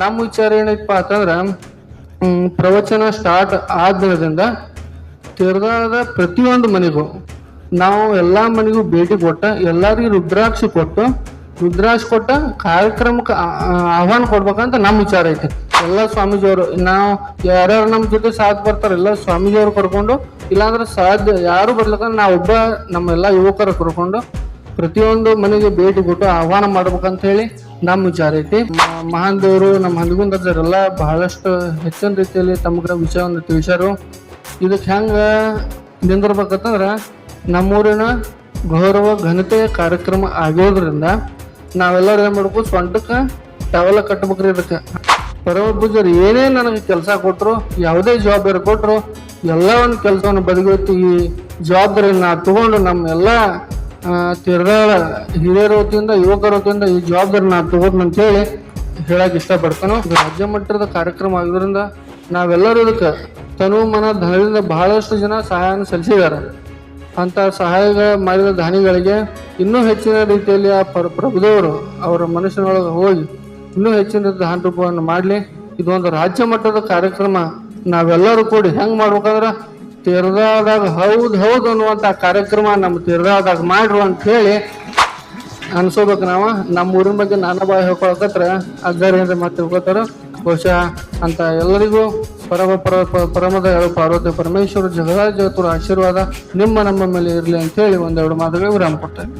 ನಮ್ಮ ವಿಚಾರ ಏನೈತಪ್ಪ ಅಂತಂದ್ರ ಪ್ರವಚನ ಸ್ಟಾರ್ಟ್ ಆದ ದಿನದಿಂದ ತೀರ್ದಾಳದ ಪ್ರತಿಯೊಂದು ಮನೆಗೂ ನಾವು ಎಲ್ಲಾ ಮನೆಗೂ ಭೇಟಿ ಕೊಟ್ಟ, ಎಲ್ಲರಿಗೂ ರುದ್ರಾಕ್ಷಿ ಕೊಟ್ಟು, ರುದ್ರಾಕ್ಷಿ ಕೊಟ್ಟ ಕಾರ್ಯಕ್ರಮಕ್ಕೆ ಆಹ್ವಾನ ಕೊಡ್ಬೇಕಂತ ನಮ್ಮ ವಿಚಾರ ಐತಿ. ಎಲ್ಲ ಸ್ವಾಮೀಜಿಯವರು, ನಾವು ಯಾರ್ಯಾರು ನಮ್ಮ ಜೊತೆ ಸಾಥ್ ಬರ್ತಾರೆ ಎಲ್ಲ ಸ್ವಾಮೀಜಿಯವರು ಕರ್ಕೊಂಡು, ಇಲ್ಲಾಂದ್ರೆ ಸಾಧ್ಯ ಯಾರು ಬರ್ಲಿಕ್ಕಂದ್ರೆ ನಾವು ಒಬ್ಬ ನಮ್ಮೆಲ್ಲ ಯುವಕರು ಕರ್ಕೊಂಡು ಪ್ರತಿಯೊಂದು ಮನೆಗೆ ಭೇಟಿ ಕೊಟ್ಟು ಆಹ್ವಾನ ಮಾಡ್ಬೇಕಂತ ಹೇಳಿ ನಮ್ಮ ಮಹಾನ್ ದೇವರು ನಮ್ಮ ಹಂದಿಗುಂದರೆಲ್ಲ ಬಹಳಷ್ಟು ಹೆಚ್ಚಿನ ರೀತಿಯಲ್ಲಿ ತಮ್ಗೆ ವಿಷಯವನ್ನು ತಿಳಿಸ್ಯಾರು ಇದಕ್ಕೆ ಹೆಂಗೆ ನಿಂದಿರ್ಬೇಕಂತಂದ್ರೆ ನಮ್ಮೂರಿನ ಗೌರವ ಘನತೆಯ ಕಾರ್ಯಕ್ರಮ ಆಗಿರೋದ್ರಿಂದ ನಾವೆಲ್ಲರೂ ಏನು ಮಾಡ್ಬೇಕು ಸ್ವಂಟಕ್ಕೆ ಟವಲ ಕಟ್ಬೇಕ್ರಿ ಇದಕ್ಕೆ. ಪರಮ ಪೂಜಾರಿ, ಏನೇ ನನಗೆ ಕೆಲಸ ಕೊಟ್ಟರು ಯಾವುದೇ ಜವಾಬ್ದಾರಿ ಕೊಟ್ಟರು ಎಲ್ಲ ಒಂದು ಕೆಲಸವನ್ನು ಬದುಕಿ ಈ ಜವಾಬ್ದಾರಿ ನಾ ತಗೊಂಡು ನಮ್ಮ ಎಲ್ಲ ತಿರ್ದಾಳ ಹಿರಿಯರ ವತಿಯಿಂದ, ಯುವಕರ ವತಿಯಿಂದ ಈ ಜವಾಬ್ದಾರಿ ನಾ ಅಂತೇಳಿ ಹೇಳಕ್ ಇಷ್ಟಪಡ್ತೇನೆ. ಇದು ರಾಜ್ಯ ಮಟ್ಟದ ಕಾರ್ಯಕ್ರಮ ಆಗಿದ್ರಿಂದ ನಾವೆಲ್ಲರೂ ಇದಕ್ಕೆ ತನು ಮನ ಧನದಿಂದ ಬಹಳಷ್ಟು ಜನ ಸಹಾಯವನ್ನು ಸಲ್ಲಿಸಿದ್ದಾರೆ. ಅಂತ ಸಹಾಯ ಮಾಡಿದ ದಾನಿಗಳಿಗೆ ಇನ್ನೂ ಹೆಚ್ಚಿನ ರೀತಿಯಲ್ಲಿ ಆ ಪ್ರ, ಪ್ರಭುದವರು ಅವರ ಮನಸ್ಸಿನೊಳಗೆ ಹೋಗಿ ಇನ್ನೂ ಹೆಚ್ಚಿನ ದಾನ ರೂಪವನ್ನು ಮಾಡಲಿ. ಇದೊಂದು ರಾಜ್ಯ ಮಟ್ಟದ ಕಾರ್ಯಕ್ರಮ. ನಾವೆಲ್ಲರೂ ಕೂಡಿ ಹೆಂಗೆ ಮಾಡ್ಬೇಕಂದ್ರ ತೀರ್ದಾದಾಗ ಹೌದು ಹೌದು ಅನ್ನುವಂಥ ಕಾರ್ಯಕ್ರಮ ನಮ್ಮ ತೀರ್ದಾದಾಗ ಮಾಡ್ರು ಅಂತ ಹೇಳಿ ಅನ್ಸೋಬೇಕು ನಾವು. ನಮ್ಮ ಊರಿನ ಬಗ್ಗೆ ನಾನಾ ಬಾಯಿ ಹೇಳ್ಕೊಳಕತ್ರ ಅಜ್ಜಾರಿ ಏನ್ರ ಮತ್ತೆ ತಿಳ್ಕೊತಾರ. ಬಹುಶಃ ಅಂತ ಎಲ್ಲರಿಗೂ ಪರಮ ಪರ ಪರಮದ ಪಾರ್ವತಿ ಪರಮೇಶ್ವರ ಜಗರಾಜ್ ಆಶೀರ್ವಾದ ನಿಮ್ಮ ನಮ್ಮ ಮೇಲೆ ಇರಲಿ ಅಂತ ಹೇಳಿ ಒಂದೆರಡು ಮಾತುಗಳು ವಿರಾಮ ಕೊಡ್ತೇನೆ.